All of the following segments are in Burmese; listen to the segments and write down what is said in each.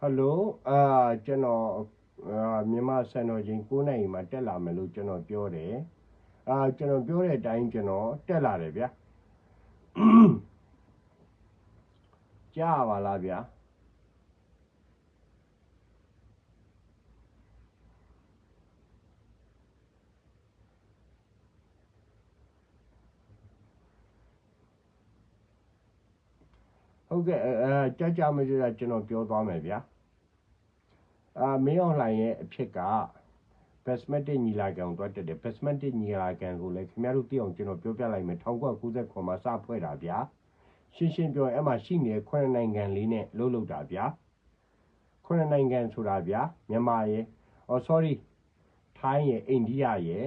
ဟယ်လိုအာကျွန်တော်အာမြန်မာစံတော်ချိန်9နိုင်မှာတက်လာမယ်လို့ကျွန်တော်ပြောတယ်အာကျွန်တော်ပြောတဲ့အတိုင်းကျွန်တော်တက်လာတယ်ဗျာကြားပါလားဗျာ ဟုတ်ကဲ့အဲအဲကြားကြမကြတာကျွန်တော်ပြောသွားမယ်ဗျာအာမင်းအောင်လှိုင်ရဲ့အဖြစ်က basmatic ညီလာခံကိုတွားတက်တယ် basmatic ညီလာခံကိုလည်းခင်ဗျားတို့သိအောင်ကျွန်တော်ပြောပြလိုက်မယ်1999မှာစဖွဲ့တာဗျာရှင်းရှင်းပြောရင်အဲ့မှာရှိနေတဲ့ခုနှစ်နိုင်ငံလေးနဲ့လှုပ်လှုပ်တာဗျာခုနှစ်နိုင်ငံဆိုတာဗျာမြန်မာရဲ့ oh sorry ထိုင်းရဲ့အိန္ဒိယရဲ့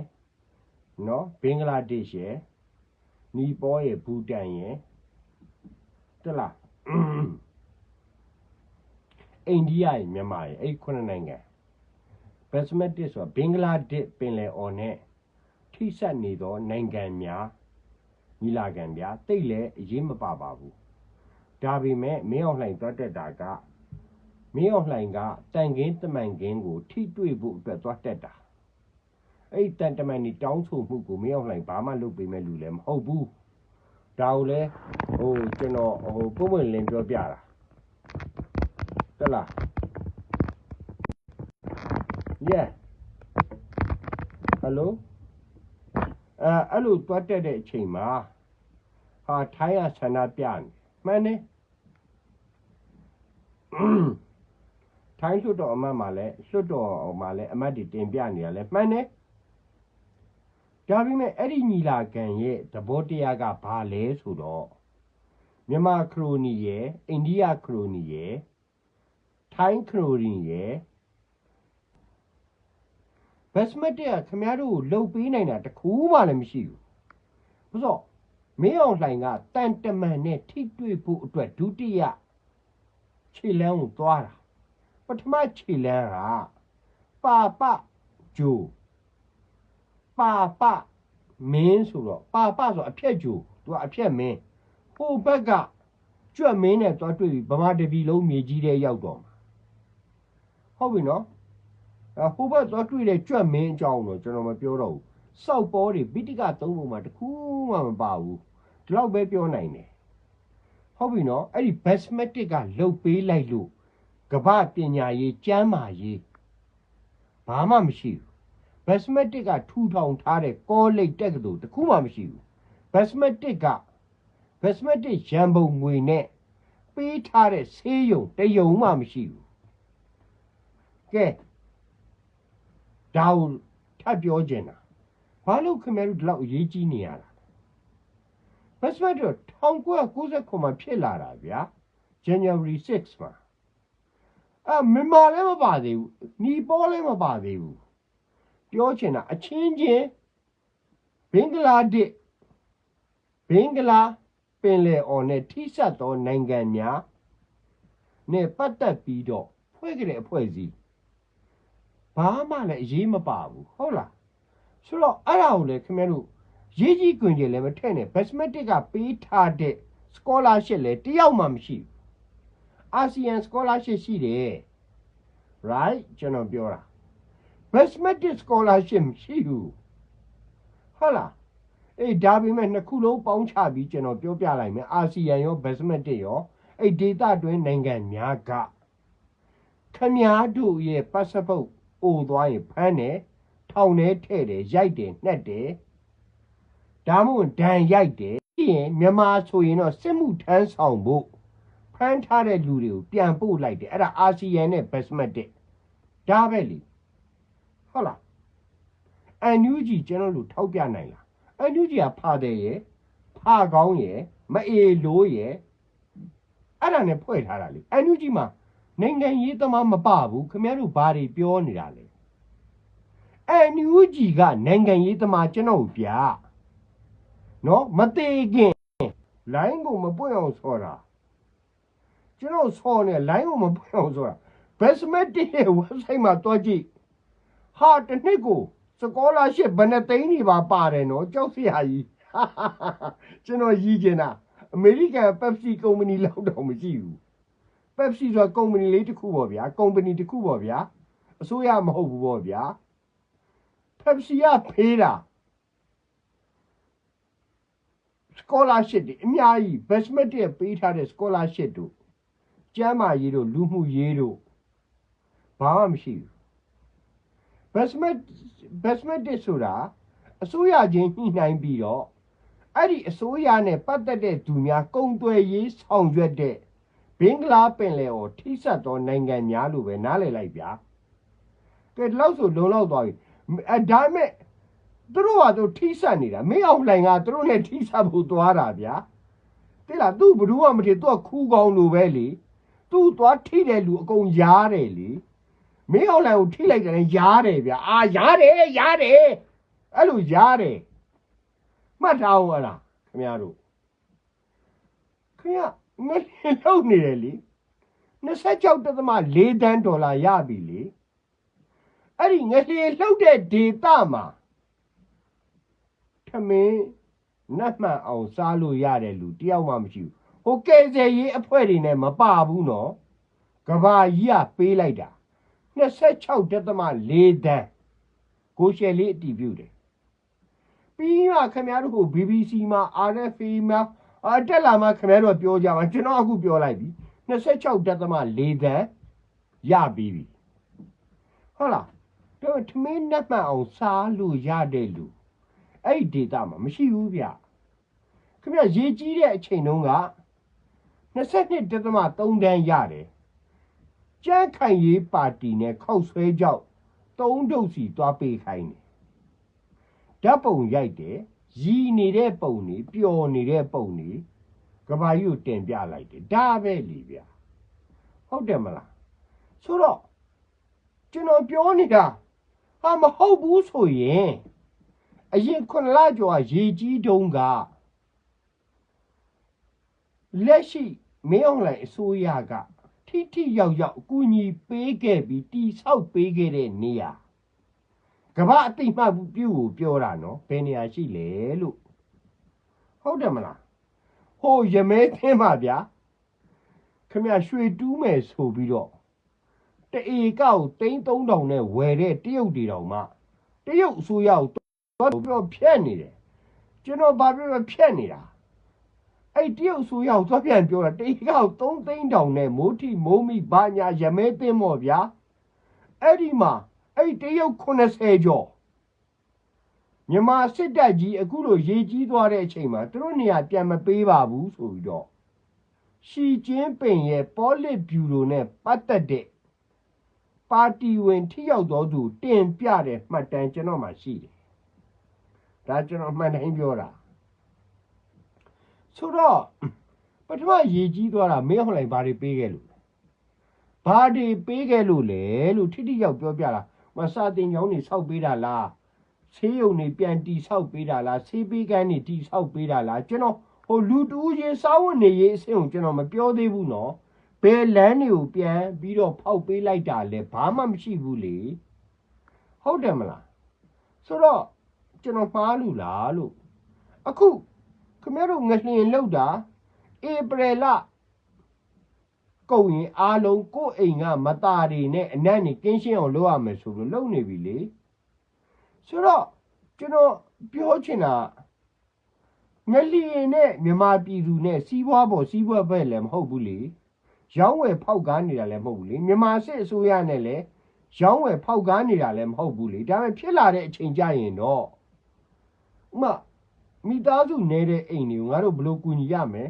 နော်ဘင်္ဂလားဒေ့ရှ်ရဲ့နီပေါရဲ့ဘူတန်ရဲ့တက်လား အိန္ဒိယရဲ့မြန်မာရဲ့အဲ့ဒီခုနှစ်နိုင်ငံ basmatic ဆိုတာဘင်္ဂလားဒေ့ရှ်ပင်လယ်အော်နဲ့ထိစပ်နေသောနိုင်ငံများညီလာခံဗျာတိတ်လည်းအရေးမပါပါဘူးဒါပေမဲ့မင်းအောင်လှိုင်တွတ်တက်တာကမင်းအောင်လှိုင်ကတန်ကင်းတမန်ကင်းကို ထိတွေ့ဖို့အတွက်တွတ်တက်တာအဲ့ဒီတန်တမန်นี่တောင်းဆိုမှုကိုမင်းအောင်လှိုင်ဘာမှလုပ်ပေးမဲ့လူလည်းမဟုတ်ဘူး ဒါကိုလည်းဟိုကျွန်တော်ဟိုပုံမှန်လင်းပြောပြတာတက်လား yeah hello အဲအဲ့လိုတွတ်တက်တဲ့အချိန်မှာဟာထိုင်းရဆန္ဒပြနေမှန်တယ်ထိုင်းလွှတ်တော်အမတ်မှာလည်းလွှတ်တော်မှာလည်းအမတ်တွေတင်ပြနေရလဲမှန်တယ် ဒါပေမဲ့အဲ့ဒီညီလာခံရဲ့သဘောတရားကဘာလဲဆိုတော့မြန်မာခရိုနီရဲ့အိန္ဒိယခရိုနီရဲ့ထိုင်းခရိုနီရဲ့ basmati ကခင်ဗျားတို့ကိုလှုပ်ပေးနိုင်တာတခုမှလည်းမရှိဘူးဘုစောမင်းအောင်လှိုင်ကတန်တမန်နဲ့ထိတွေ့ဖို့အတွက်ဒုတိယခြေလမ်းကိုသွားတာပထမခြေလမ်းကပါပဂျို ပါပမင်းဆိုတော့ပါပဆိုအဖြက်ဂျိုသူကအဖြက်မင်းဟိုဘက်ကကြွက်မင်းနဲ့သွားတွေ့ပြီးဗမာတပီလုံးမြေကြီးတဲ့ရောက်တော့မှာဟုတ်ပြီနော်အဟိုဘက်သွားတွေ့တဲ့ကြွက်မင်းအကြောင်းတော့ကျွန်တော်မပြောတော့ဘူးစောက်ပေါ်တွေပိဋကသုံးပုံမှာတခုမှမပါဘူးဒီလောက်ပဲပြောနိုင်တယ်ဟုတ်ပြီနော်အဲ့ဒီ basmatic ကလှုပ်ပေးလိုက်လို့ကမ္ဘာပညာရေးကျမ်းမာရေးဘာမှမရှိဘူး basmatic ကထူထောင်ထားတဲ့ကောလိပ်တက်ကတူတခုမှမရှိဘူး basmatic က basmatic ရန်ပုံငွေနဲ့ပေးထားတဲ့ဆေးရုံတရုံမှမရှိဘူးကဲဒါကိုထပ်ပြောကျင်တာဘာလို့ခင်ဗျားတို့ဒီလောက်အရေးကြီးနေရတာဘတ်စမတ်တော့1999မှာဖြစ်လာတာဗျာ January 6မှာအမြန်မာလည်းမပါသေးဘူးနီပေါလည်းမပါသေးဘူး ပြောချင်တာအချင်းချင်းဘင်္ဂလားဒေ့ရှ်ဘင်္ဂလားပင်လယ်အော်နဲ့ထိစပ်သောနိုင်ငံများနဲ့ပတ်သက်ပြီးတော့ဖွဲ့ကြတဲ့အဖွဲ့အစည်းဘာမှလည်းအရေးမပါဘူးဟုတ်လားဆိုတော့အဲ့ဒါကိုလည်းခင်ဗျားတို့ရေးကြီးကွင်ကြလည်းမထည့်နဲ့ basmatic ကပေးထားတဲ့ scholarship လည်းတယောက်မှမရှိဘူး ASEAN scholarship ရှိတယ် right ကျွန်တော်ပြောတာ basmatic scholarship မရှိဘူးဟုတ်လားအေးဒါပေမဲ့နှစ်ခုလုံးပေါင်းချပြီးကျွန်တော်ပြောပြလိုက်မယ် ASEAN ရော basmatic ရောအဲ့ data တွင်းနိုင်ငံများကခမည်းတော်ရဲ့ passport အိုသွားရင်ဖမ်းတယ်ထောင်ထဲထည့်တယ်ရိုက်တယ်နှက်တယ်ဒါမှမဟုတ်ဒဏ်ရိုက်တယ်ပြီးရင်မြန်မာဆိုရင်တော့စစ်မှုထမ်းဆောင်ဖို့ဖမ်းထားတဲ့လူတွေကိုပြန်ပို့လိုက်တယ်အဲ့ဒါအာဆီယံနဲ့ basmatic ဒါပဲလေ ဟုတ်လားအန်ယူဂျီကျွန်တော်တို့ထောက်ပြနိုင်လားအန်ယူဂျီကဖာတယ်ရဲ့ဖာကောင်းရဲ့မအေလိုးရဲ့အဲ့ဒါနဲ့ဖွဲ့ထားတာလေအန်ယူဂျီမှာနိုင်ငံရေးသမားမပဘူးခင်ဗျားတို့ဘာတွေပြောနေတာလဲအန်ယူဂျီကနိုင်ငံရေးသမားကျွန်တော်ပြနော်မသေးခင်လိုင်းကိုမပွင့်အောင်ဆော်တာကျွန်တော်ဆော်နေလိုင်းကိုမပွင့်အောင်ဆော်တာ basmatic ရဲ့ website မှာတွားကြည့် ဟာတစ်နှစ်ကိုစကောလာရှစ်ဘယ်နှသိန်းနေပါပါတယ်နော်ကြောက်စရာကြီးကျွန်တော်ရည်ကျင်တာအမေရိကန် Pepsi ကုမ္ပဏီလောက်တော့မရှိဘူး Pepsi ဆိုတာကုမ္ပဏီလေးတစ်ခုပေါ့ဗျာကုမ္ပဏီတစ်ခုပေါ့ဗျာအစိုးရမဟုတ်ဘူးပေါ့ဗျာ Pepsi ကဖေးတာ scholarship တွေအများကြီး basement တွေပေးထားတဲ့ scholarship တို့ကျမ်းမာရေးတို့လူမှုရေးတို့ဘာမှမရှိဘူး basement basement တွေဆိုတာအစိုးရချင်းညှိနှိုင်းပြီးတော့အဲ့ဒီအစိုးရနဲ့ပတ်သက်တဲ့သူများကုံသွယ်ရေးဆောင်ရွက်တဲ့ဘင်္ဂလားပင်လယ်ကိုထိစပ်သောနိုင်ငံများလို့ပဲနားလည်လိုက်ဗျာကဲဒီလောက်ဆိုလုံလောက်သွားပြီအဲဒါပေမဲ့သူတို့ကသူထိစပ်နေတာမင်းအောင်လှိုင်ကသူတို့နဲ့ထိစပ်ဖို့သွားတာဗျာတိလားသူဘယ်သူမှမထိသူကခူးကောင်းလို့ပဲလေသူသွားထိတဲ့လူအကုန်ရားတယ်လေ မင်းအောင်လှိုင်ကိုထိလိုက်တယ်လည်းရားတယ်ဗျာအာရားတယ်ရားတယ်အဲ့လိုရားတယ်မှတ်ထားအောင်ဟလားခင်ဗျားတို့ခင်ဗျာငါလုံနေတယ်လေ26.4တန်းဒေါ်လာရပြီလေအဲ့ဒီငလျင်လှုပ်တဲ့ဒေတာမှာထမင်းနတ်မှန်အောင်စားလို့ရတဲ့လူတယောက်မှမရှိဘူးဟိုကဲဆယ်ရေးအဖွဲ့တွေနဲ့မပါဘူးနော်ကဘာကြီးကပေးလိုက်တာ 26.4တန်းကိုရှယ်လေးအတီးပြုတ်တယ်ပြီးမှခင်ဗျားတို့ကို BBC မှာ RFA မှာအတက်လာမှခင်ဗျားတို့ကပြောကြမှာကျွန်တော်အခုပြောလိုက်ပြီ26.4တန်းရပြီးပြီဟုတ်လားတော့ထမင်းနှက်မှန်အောင်စားလို့ရတဲ့လူအဲ့ဒီဒေတာမှာမရှိဘူးဗျခင်ဗျာရေကြီးတဲ့အချိန်တုန်းက22.3တန်းရတယ် ကျန်းခိုင်ရေးပါတီနဲ့ခောက်ဆွဲကြောက်သုံးဒုတ်စီသွားပေးခိုင်းတယ်ဓာတ်ပုံရိုက်တယ်ရည်နေတဲ့ပုံတွေပျော်နေတဲ့ပုံတွေကဘာကြီးကိုတင်ပြလိုက်တယ်ဒါပဲလीဗျဟုတ်တယ်မလားဆိုတော့ကျွန်တော်ပြောနေတာဟာမဟုတ်ဘူးဆိုရင်အရင်ခုနလကျော်ကရေကြီးတုံးကလက်ရှိမင်းအောင်လှိုင်အစိုးရက ထိထိရောက်ရောက်အကူအညီပေးခဲ့ပြီးတိဆောက်ပေးခဲ့တဲ့နေရာကမ္ဘာအတိတ်မှပြုကိုပြောတာနော်ဘယ်နေရာရှိလဲလို့ဟုတ်တယ်မလားဟိုရမဲသင်းပါဗျာခမရရွှေတူးမယ်ဆိုပြီးတော့တအေကောက်တိန်း3000နဲ့ဝယ်တဲ့တရုတ်တွေတောင်မှတရုတ်အစိုးရကိုတော့ပြောဖြက်နေတယ်ကျွန်တော်ဘာပြောဖြက်နေတာ အဲ့တရုတ်အစိုးရကိုသွားပြန်ပြောတာတအေကောက်3သိန်းတောင်နဲ့မိုးထီမိုးမိဘာညာရမဲသင်းမော်ဗျာအဲ့ဒီမှာအဲ့တရုတ်80ကျော်မြန်မာစစ်တပ်ကြီးအခုလိုရေကြီးသွားတဲ့အချိန်မှာသူတို့နေရာပြန်မပေးပါဘူးဆိုပြီးတော့ရှီကျင်းပင်ရဲ့ပေါ်လစ်ဗျူရိုနဲ့ပတ်သက်တဲ့ပါတီဝင်ထိရောက်တော်သူတင်ပြတဲ့မှတ်တမ်းကျွန်တော်မှရှိတယ်။ဒါကျွန်တော်မှန်တိုင်းပြောတာ။ ဆိုတော့ပထမရေကြီးသွားတာမင်းဟော်လိုက်ဘာတွေပေးခဲ့လို့လဲ။ဘာတွေပေးခဲ့လို့လဲလို့ထိထိရောက်ပြောပြတာမစာတင်ကြောင်းနေဆောက်ပေးတာလား။ဆေးရုံနေပြန်တီဆောက်ပေးတာလားဆေးပေးကန်းနေတီဆောက်ပေးတာလားကျွန်တော်ဟိုလူတူးချင်းစားဝတ်နေရေးအဆင့်ကိုကျွန်တော်မပြောသေးဘူးနော်။ဘယ်လမ်းတွေကိုပြန်ပြီးတော့ဖောက်ပေးလိုက်တာလဲဘာမှမရှိဘူးလေဟုတ်တယ်မလားဆိုတော့ကျွန်တော်မှားလို့လားလို့အခု ခင်ဗျားတို့ငလျင်လောက်တာဧပြီလကုန်ရင်အားလုံးကိုယ့်အိမ်ကမသားတွေနဲ့အနက်နေကင်းရှင်းအောင်လုပ်ရမယ်ဆိုလို့လုပ်နေပြီလေဆိုတော့ကျွန်တော်ပြောချင်တာငလျင်နဲ့မြမပြည်သူနဲ့စီးပွားပေါ်စီးပွားဘက်လည်းမဟုတ်ဘူးလေရောင်းဝယ်ဖောက်ကားနေတာလည်းမဟုတ်ဘူးလေမြန်မာစစ်အစိုးရနဲ့လည်းရောင်းဝယ်ဖောက်ကားနေတာလည်းမဟုတ်ဘူးလေဒါပေမဲ့ဖြစ်လာတဲ့အချိန်ကြရင်တော့ဥမာ မိသားစုနေတဲ့အိမ်တွေကိုငါတို့ဘယ်လိုကူညီရမလဲ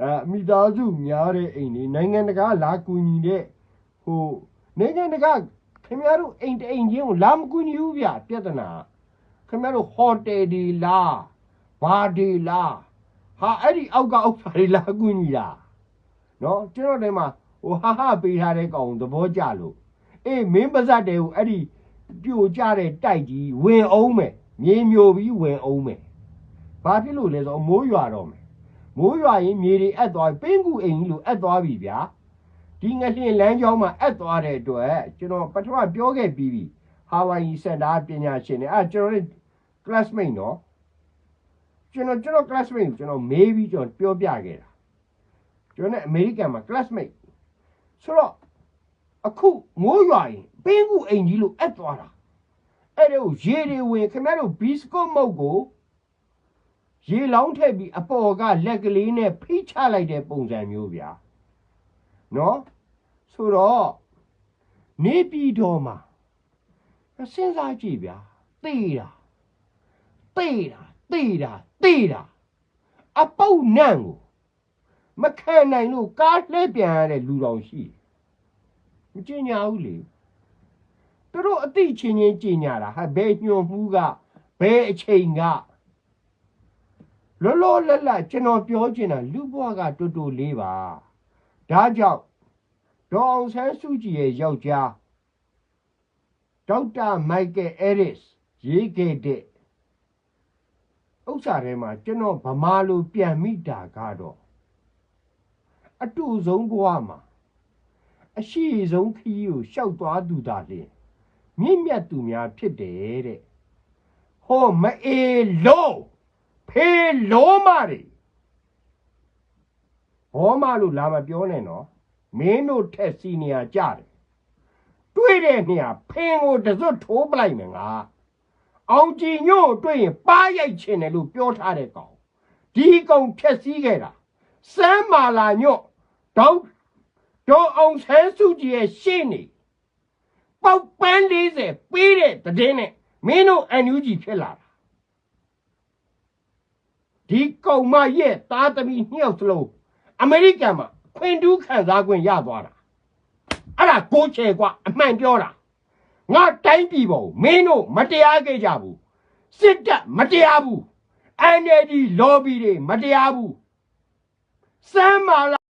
အဲမိသားစုများတဲ့အိမ်တွေနိုင်ငံတကာလာကူညီတဲ့ဟိုနိုင်ငံတကာခင်ဗျားတို့အိမ်တအိမ်ချင်းကိုလာမကူညီဘူးဗျပြဿနာခင်ဗျားတို့ဟိုတယ်ဒီလားဘာဒီလားဟာအဲ့ဒီအောက်ကအောက်ပါတွေလာကူညီတာနော်ကျွန်တော်တို့မှာဟိုဟာဟာပေးထားတဲ့ကောင်သဘောကျလို့အေးမင်းပါဇက်တွေကိုအဲ့ဒီပြိုကျတဲ့တိုက်ကြီးဝင်အောင်မယ် မြေမျိုးပြီးဝင်အောင်မယ်ဘာဖြစ်လို့လဲဆိုတော့မိုးရွာတော့မယ်မိုးရွာရင်မြေတွေအပ်သွားပင်းကူအိမ်ကြီးလို့အပ်သွားပြီဗျာဒီငလျင်လမ်းကြောင်းမှာအပ်သွားတဲ့အတွက်ကျွန်တော်ပထမပြောခဲ့ပြီးပြီဟာဝိုင်စင်တာပညာရှင်တွေအဲကျွန်တော်တို့ classmate နော်ကျွန်တော်ကျွန်တော် classmate ကိုကျွန်တော်မေးပြီးကျွန်တော်ပြောပြခဲ့တာကျွန်တော်နဲ့အမေရိကန်မှာ classmate ဆိုတော့အခုမိုးရွာရင်ပင်းကူအိမ်ကြီးလို့အပ်သွားတာ အဲ့ဒါကိုရေတွေဝင်ခင်ဗျားတို့ဘီစကွတ်မုတ်ကိုရေလောင်းထည့်ပြီးအပေါ်ကလက်ကလေးနဲ့ဖိချလိုက်တဲ့ပုံစံမျိုးဗျာနော်ဆိုတော့နေပြည်တော်မှာစဉ်းစားကြည့်ဗျာသေတာသေတာသေတာသေတာအပုတ်နန့်ကိုမခံနိုင်လို့ကားလှည့်ပြန်ရတဲ့လူတော်ရှိတယ်မကျင်ညာဘူးလေ သူတို့အသိချင်းချင်းကျင်ညာတာဟာဘယ်ညွန်မှုကဘယ်အချိန်ကလောလောလတ်လတ်ကျွန်တော်ပြောချင်တာလူဘွားကတူတူလေးပါဒါကြောင့်ဒေါ်အောင်ဆန်းစုကြည်ရဲ့ယောက်ျားဒေါက်တာမိုက်ကယ်အဲရစ်ရေးခဲ့တဲ့ဥစ္စာထဲမှာကျွန်တော်ဗမာလိုပြန်မိတာကတော့အတူဆုံးဘဝမှာအရှိဆုံးခီးကိုရှောက်သွားသူသာလျှင် မြင့်မြတ်သူများဖြစ်တယ်တဲ့ဟောမအေလုံးဖေလုံးမတွေဘောမလို့လာမပြောနဲ့နော်မင်းတို့ထက်စီနေရကြတယ်တွေ့တဲ့နေရာဖင်ကိုတစွတ်ထိုးပလိုက်မယ်ငါအောင်ကြည်ညို့ကိုတွေ့ရင်ပါရိုက်ချင်တယ်လို့ပြောထားတဲ့ကောင်ဒီကောင်ဖြက်စီးခဲ့တာစမ်းမာလာညွတ်ဒေါက်ဒေါ်အောင်ဆန်းစုကြည်ရဲ့ရှေ့နေ ပေါက်ပန်း40ပေးတဲ့တည်င်းနဲ့မင်းတို့အန်ယူဂျီဖြစ်လာတာဒီကောင်မရဲ့သားသမီးနှစ်ယောက်စလုံးအမေရိကန်မှာခွင်တူးခံစား권ရသွားတာအဲ့ဒါကိုချေကွာအမှန်ပြောတာငါတိုင်းပြည်ပေါ်ကိုမင်းတို့မတရားခဲ့ကြဘူးစစ်တပ်မတရားဘူး NLD lobby တွေမတရားဘူးစမ်းမာလာ